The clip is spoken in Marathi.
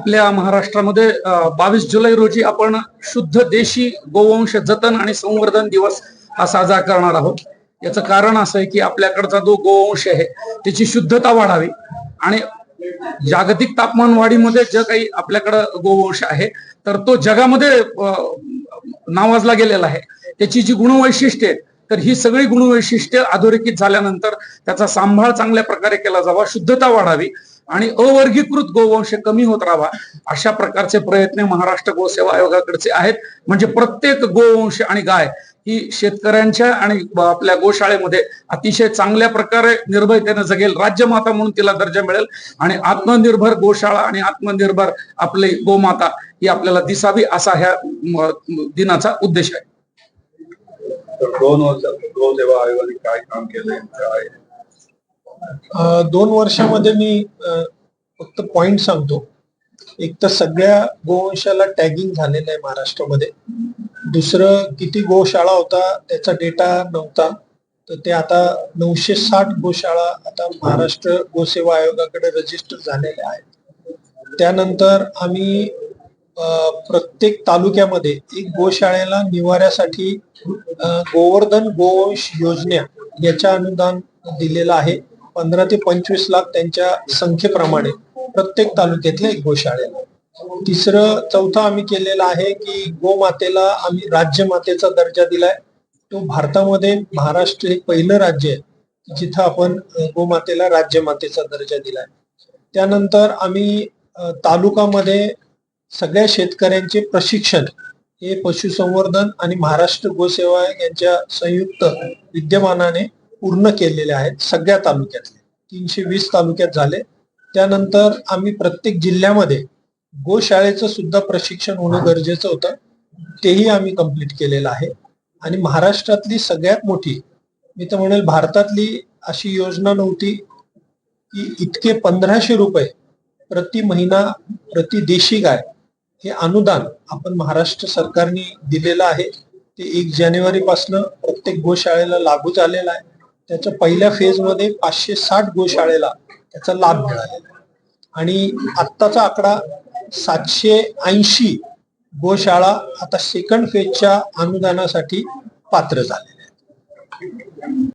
आपल्या महाराष्ट्रामध्ये बावीस जुलै रोजी आपण शुद्ध देशी गोवंश जतन आणि संवर्धन दिवस हा साजरा करणार आहोत. याचं कारण असं आहे की आपल्याकडचा जो गोवंश आहे त्याची शुद्धता वाढावी आणि जागतिक तापमान वाढीमध्ये जे काही आपल्याकडं गोवंश आहे तर तो जगामध्ये नावाजला गेलेला आहे. त्याची जी गुणवैशिष्ट्ये आहेत तर ही सगळी गुणवैशिष्ट्य अधोरेखित झाल्यानंतर त्याचा सांभाळ चांगल्या प्रकारे केला जावा शुद्धता वाढावी आणि अवर्गीकृत गोवंश कमी होत राहावा अशा प्रकारचे प्रयत्न महाराष्ट्र गोसेवा आयोगाकडचे आहेत. म्हणजे प्रत्येक गोवंश आणि गाय ही शेतकऱ्यांच्या आणि आपल्या गोशाळेमध्ये अतिशय चांगल्या प्रकारे निर्भयतेने जगेल. राज्यमाता म्हणून तिला दर्जा मिळेल आणि आत्मनिर्भर गोशाळा आणि आत्मनिर्भर आपली गोमाता ही आपल्याला दिसावी असा ह्या दिनाचा उद्देश आहे. तर दोन गोसेवा आयोगाने काय काम केलंय काय? दोन वर्षामध्ये मी फक्त पॉइंट सांगतो. एक तर सगळ्या गोवंशाला टॅगिंग झालेलं आहे महाराष्ट्रामध्ये. दुसरं किती गोशाळा होता त्याचा डेटा नव्हता. तर ते आता नऊशे साठ गोशाळा आता महाराष्ट्र गोसेवा आयोगाकडे रजिस्टर झालेल्या आहेत. त्यानंतर आम्ही प्रत्येक तालुक्यामध्ये एक गोशाळेला निवाऱ्यासाठी गोवर्धन गोवंश योजना याच्या अनुदान दिलेलं आहे. पंधरा ते पंचवीस लाख त्यांच्या संख्येप्रमाणे प्रत्येक तालुक्यातल्या एक गोशाळेला. तिसरं चौथं आम्ही केलेलं आहे की गोमातेला आम्ही राज्यमातेचा दर्जा दिलाय. तो भारतामध्ये महाराष्ट्र हे पहिलं राज्य आहे. जिथं आपण गोमातेला राज्यमातेचा दर्जा दिलाय. त्यानंतर आम्ही तालुकामध्ये सगळ्या शेतकऱ्यांचे प्रशिक्षण हे पशुसंवर्धन आणि महाराष्ट्र गोसेवा यांच्या संयुक्त विद्यमानाने पूर्ण केलेले आहेत सगळ्या तालुक्यातले. तीनशे वीस तालुक्यात झाले. त्यानंतर आम्ही प्रत्येक जिल्ह्यामध्ये गोशाळेचं सुद्धा प्रशिक्षण होणं गरजेचं होतं. तेही आम्ही कंप्लीट केलेलं आहे. आणि महाराष्ट्रातली सगळ्यात मोठी मी तर म्हणेल भारतातली अशी योजना नव्हती की इतके पंधराशे रुपये प्रति महिना प्रति देशी गाय हे अनुदान आपण महाराष्ट्र सरकारने दिलेलं आहे. ते एक जानेवारी पासून प्रत्येक गोशाळेला लागू झालेलं आहे. त्याच्या पहिल्या फेजमध्ये पाचशे साठ गोशाळेला त्याचा लाभ मिळालेला आहे. आणि आत्ताचा आकडा सातशे ऐंशी गोशाळा आता सेकंड फेजच्या अनुदानासाठी पात्र झालेल्या आहेत.